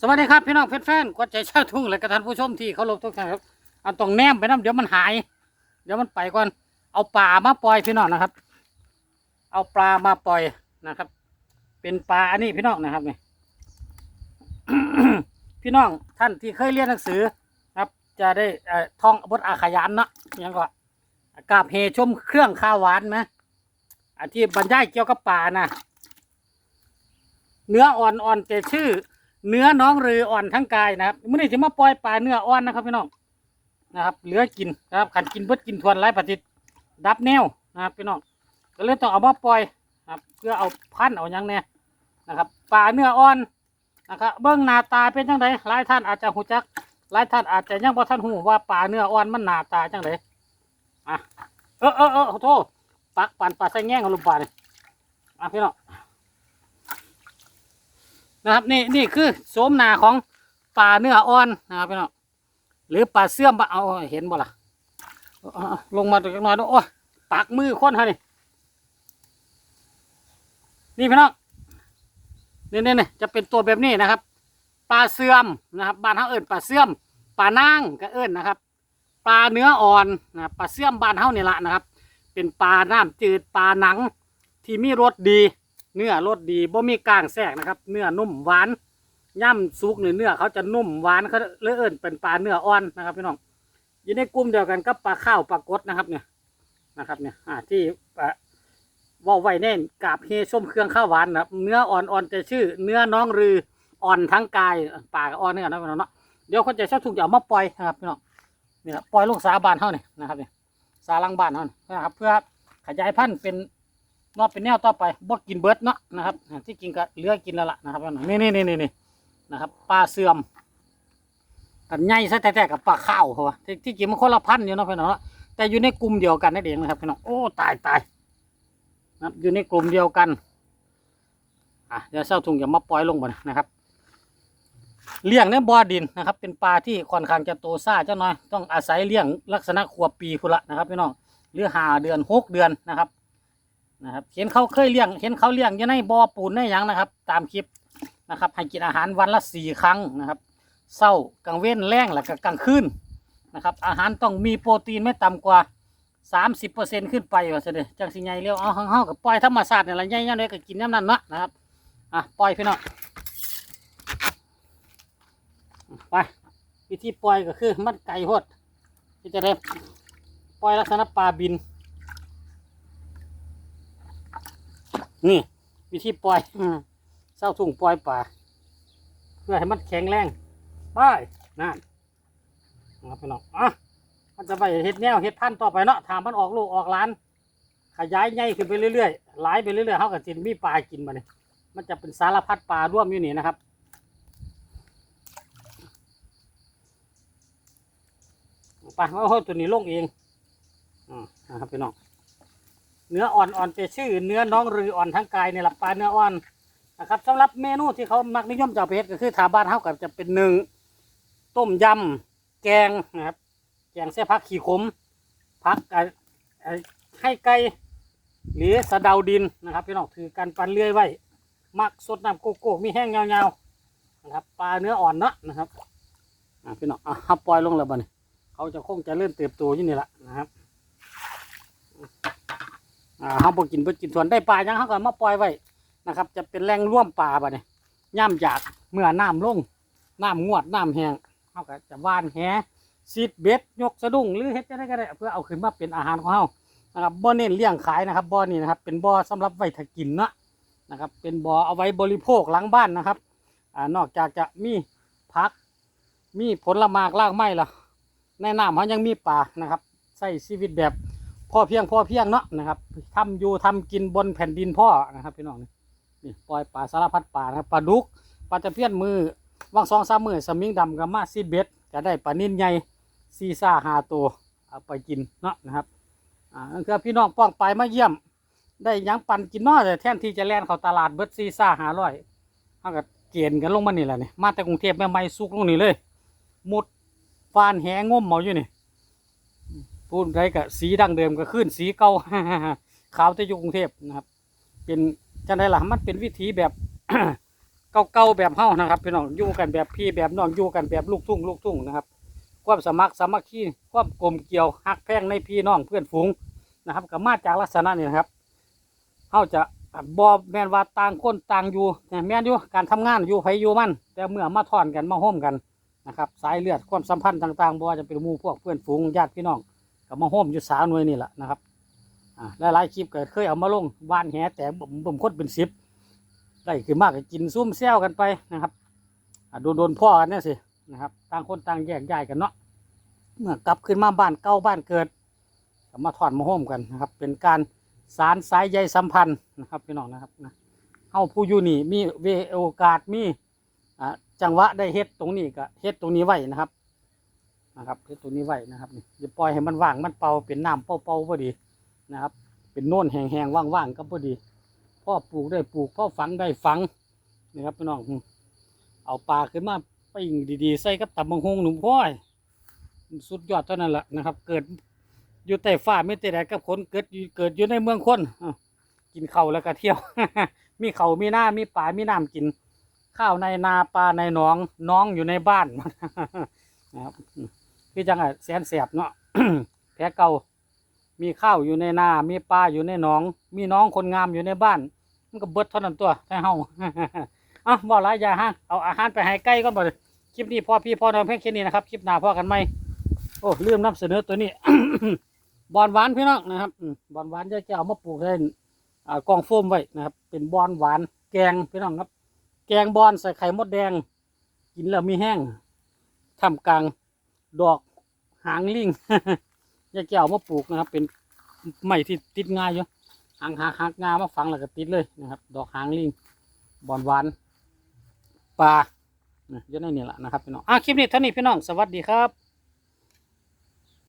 สวัสดีครับพี่น้องแฟนๆกดใจชาวทุ่งและกระทันผู้ชมที่เขารพทุกท่านครับอันต้องแนมไปน้ำเดี๋ยวมันหาย เดี๋ยวมันไปก่อน เอาปลามาปล่อยพี่น้องนะครับ เอาปลามาปล่อยนะครับ เป็นปลาอันนี้พี่น้องนะครับนี่พี่น้องท่านที่เคยเรียนหนังสือครับ จะได้ท่องบทอาขยานเนาะอิหยังก็กาบเฮชมเครื่องข้าวหวานไหมอันที่บรรยายเกี่ยวกับปลานะเนื้ออ่อนอ่อนแต่ชื่อ เนื้อน้องเรืออ่อนทั้งกายนะครับมื่อนี้จะมาปล่อยปลาเนื้ออ่อนนะครับพี่น้องนะครับ เหลือกินนะครับขันกินเบิดกินทวนไรปฏิทดับแนวนะครับพี่น้องก็เลยต้องเอามาปล่อยนะครับ เพื่อเอาพันเอาหยังแน่นะครับ ปลาเนื้ออ่อนนะครับเบื้องหน้าตาเป็นจังไดหลายท่านอาจจะหูจักหลายท่านอาจจะยังบ่ท่านหูว่าปลาเนื้ออ่อนมันหน้าตาจังไดอะเออเออเออขอโทษปักปานปลาใส่แง่งเอาลงปลาเนี่ยอะพี่น้อง นะครับนี่นี่คือโสมนาของปลาเนื้ออ่อนนะครับพี่น้องหรือปลาเสื่อมปลาเอาเห็นบ่ล่ะเอลงมาตัวน้อยดูโอ้ปากมือคนฮะนี่นี่พี่น้องนี่นี่จะเป็นตัวแบบนี้นะครับปลาเสื่อมนะครับบ้านเขาเอิ้นปลาเสื่อมปลานางก็เอิ้นะครับปลาเนื้ออ่อนนะปลาเสื่อมบ้านเขานี่ละนะครับ เป็นปลาน้ำจืดปลาหนังที่มีรสดี เนื้อรสดีบ่มีกลางแทรกนะครับ เนื้อนุ่มหวานย่ำซุกเนื้อเนื้อเขาจะนุ่มหวานเขาเลยเอิ้นเป็นปลาเนื้ออ่อนนะครับพี่น้องอยู่ในกลุ่มเดียวกันกับปลาข้าวปลากดนะครับเนี่ยนะครับเนี่ยอ่าที่ปลาว่าไว้แน่นกาบเฮส้มเครื่องข้าวหวานนะเนื้ออ่อนอ่อนแต่ชื่อ เนื้อน้องรืออ่อนทั้งกายปลากอ่อนเนื้อนะพี่น้องเนาะเดี๋ยวคนจะชอบถูกจะเอามาปล่อยนะครับพี่น้องเนี่แหละปล่อยลูกสาบานเท่านี่นะครับเนี่ยสาลังบานเท่านี่นะครับ เพื่อขยายพันธุ์เป็น เนาะเป็นแนวต่อไปบ่กินเบิร์ดเนาะนะครับ ที่กินก็เหลือกินแล้วล่ะนะครับนี่นี่นี่นี่นะครับปลาเสื่อมกันใหญ่ซะแท้ๆกับปลาข้าวเขาว่าที่ที่กินมันคนละพันธุ์อยู่เนาะพี่น้องแต่อยู่ในกลุ่มเดียวกันนั่นเองนะครับพี่น้องโอ้ตายตายนะครับอยู่ในกลุ่มเดียวกันอะเดี๋ยวเศร้าถุงอย่ามาปล่อยลงบ่นะครับเลี้ยงในบ่อดินนะครับ เป็นปลาที่ค่อนข้างจะโตซ่าเจ้าน้อยต้องอาศัยเลี้ยงลักษณะขวบปีพุ่นละนะครับพี่น้องหรือหาเดือนหกเดือนนะครับ นะครับ เห็นเขาเคยเลี้ยง เห็นเขาเลี้ยงอยู่ในบ่อปูนในหยังนะครับ ตามคลิปนะครับ ให้กินอาหารวันละสี่ครั้งนะครับเศร้ากลางเว้นแรงแล้วก็กลางคืนนะครับ อาหารต้องมีโปรตีนไม่ต่ำกว่าสามสิบเปอร์เซ็นขึ้นไปว่าเสด็จจังสิใหญ่เร็วเอาเฮากับปล่อยธรรมชาติเนี่ยละใหญ่ๆเลยก็กินน้ำนั่นเนาะนะครับอะปล่อยพี่น้องไปวิธีปล่อยก็คือ มันไก่โพดที่จะได้ปล่อยลักษณะปลาบิน นี่วิธีปล่อยอืมเศร้าถุงปล่อยป่าเพื่อให้มันแข็งแรงไปนั่นนะครับพี่น้องอะมันจะไปเห็ดแนวเห็ดพันธุ์ต่อไปเนาะถามมันออกลูกออกหล้าน ขยายใหญ่ขึ้นไปเรื่อยๆหลายไปเรื่อยๆเขากับจินมีปลากินมาเนี่ยมันจะเป็นสารพัดปลาร่วมอยู่นี่นะครับไปเอาตัวนี้ลงเองอ่านะครับพี่น้อง เนื้ออ่อนอ่อนแต่ชื่อ เนื้อน้องรืออ่อนทั้งกายเนี่ยแหละปลาเนื้ออ่อนนะครับสำหรับเมนูที่เขามักนิยมจะเอาไปเฮ็ดก็คือถาบ้านเฮากับจะเป็นหนึ่งต้มยำแกงนะครับแกงเส้ผักขี้ขมผักเอ่อเอ่อให้ไก่หรือสะเดาดินนะครับพี่น้องถือกันปันเลื่อยไว้มักสดน้ำโกโก้มีแห้งยาวๆนะครับปลาเนื้ออ่อนเนาะนะครับพี่น้องอะเอาปล่อยลงแล้วบ่เนี่ยเขาจะคงจะเริ่มเติบโตอยู่นี่แหละนะครับ อ่าเขาบ่กินบดกินส่วนได้ปลายังเขาก็มาปล่อยไว้นะครับ จะเป็นแหล่งร่วมปลาบ่เนี่ยย่ำจากเมื่อน้ำลงน้ำงวดน้ำแห้งเขาก็จะว่านแหซีดเบ็ดยกสะดุ้งหรือเฮ็ดจะได้ก็ได้เพื่อเอาขึ้นมาเป็นอาหารของเขานะครับบ่เน้นเลี้ยงขายนะครับบ่อนี้นะครับเป็นบ่อสำหรับไว้ถ้ากินนะนะครับ เป็นบ่อเอาไว้บริโภคหลังบ้านนะครับอ่านอกจากจะมีผัก มีผลไม้รากไม้ละในน้ำเขายังมีปลานะครับใช้ชีวิตแบบ พ่อเพียงพ่อเพียงเนาะนะครับทำอยู่ทำกินบนแผ่นดินพ่อนะครับพี่น้องนี่ปล่อยปลาสารพัดปลานะครับปลาดุกปลาตะเพียนมือว่างสองสามมือสมิงดำกับมาซีเบ็ดจะได้ปลานิ่นใหญ่ซีซ่าหาตัวเอาไปกินเนาะนะครับอ่าคือพี่น้องป้องไปมาเยี่ยม ได้ยังปันกินเนาะแต่แทนที่จะแล่นเข้าตลาดเบิดซีซ่าหาร้อยเขาก็เกณฑ์กันลงมานี่แหละนี่มาแต่กรุงเทพแม่ไม่สุกลงนี่เลย หมดฟานแหงมเมาอยู่นี่ พูดไรก็สีดังเดิมก็ขึ้นสีเก่าขาวแต่อยู่กรุงเทพนะครับ เป็นจังไดล่ะมันเป็นวิธีแบบเเก่าๆแบบเฮานะครับพี่น้องอยู่กันแบบพี่แบบน้องอยู่กันแบบลูกทุ่งลูกทุ่งนะครับ ความสมัครสมัคคีความกลมเกลียวฮักแพงในพี่น้องเพื่อนฝูงนะครับก็มาจากลักษณะนี้นะครับเฮาจะบอแมนว่าต่างคนต่างอยู่แมนอยู่การทำงานอยู่ไผอยู่มันแต่เมื่อมาทอนกันมาห่มกันนะครับ สายเลือดความสัมพันธ์ต่างๆบ่จะเป็นมูพวกเพื่อนฝูงญาติพี่น้อง ก็มาห่มอยู่สาหน่วยนี่แหละนะครับอ่าหลายๆคลิปก็เคยเอามาลงวานแหแต่บ่มบ่มคนเป็นสิบได้ขึ้นมากก็กินซุ่มแซวกันไปนะครับอ่าโดนพ่อกันเนี่ยสินะครับต่างคนต่างแยกย้ายกันเนาะเมื่อกลับขึ้นมาบ้านเก่าบ้านเกิดก็มาถอนมาโฮมกันนะครับ เป็นการสารสายใยสัมพันธ์นะครับพี่น้องนะครับนะเฮาผู้อยู่นี่มีเวโอกาสมีจังหวะได้เฮ็ดตรงนี้ก็เฮ็ดตรงนี้ไว้นะครับ นะครับเฮ็ดตรงนี้ไว้นะครับนี่อย่าปล่อยให้มันว่างมันเป่าเป็นน้ำเป่าเป่าพอดีนะครับ เป็นโน่นแห้งๆว่างๆก็พอดีพ่อปลูกได้ปลูกพ่อฝังได้ฝังนะครับพี่น้องเอาปลาขึ้นมาปิ้งดีๆ ใส่กับตับมังฮงหนุ่มพ่อยสุดยอดเท่านั้นแหละนะครับ เกิดอยู่ใต้ฟ้าไม่แต่ใดกับคนเกิดเกิดอยู่ในเมืองคนกินเข้าแล้วก็เที่ยว มีเขามีหน้ามีป่ามีน้ำกิน ข้าวในนาปลาในหนองน้องอยู่ในบ้านนะครับ คือจังไงแสนแสบเนาะแผลเก่ามีข้าวอยู่ในนา มีปลาอยู่ในหนอง มีน้องคนงามอยู่ในบ้าน มันก็เบิดเท่านั้นตัวให้เฮาอะบ่หลายอยาฮะเอาอาหารไปให้ไก่ก่อนบ่เลยคลิปนี้พ่อพี่พ่อน้องเพียงแค่นี้นะครับ คลิปหน้าพ่อกันไหมโอ้ลืมนำเสนอตัวนี้บอนหวานพี่น้องนะครับบอนหวานจะเอามาปลูกเล่นอ่ากองโฟมไว้นะครับ เป็นบอนหวาน แกงพี่น้องครับ แกงบอนใส่ไข่มดแดง กินแล้วมีแห้งทำกลางดอก หางลิงยาแก้วมาปลูกนะครับ เป็นไม้ที่ติดง่ายอยู่หางหางหางงามาฝังแล้วก็ติดเลยนะครับ ดอกหางลิงบอนหวานปลาเนี่ยอยู่ในนี่แหละนะครับพี่น้องอะคลิปนี้เท่านี้พี่น้องสวัสดีครับ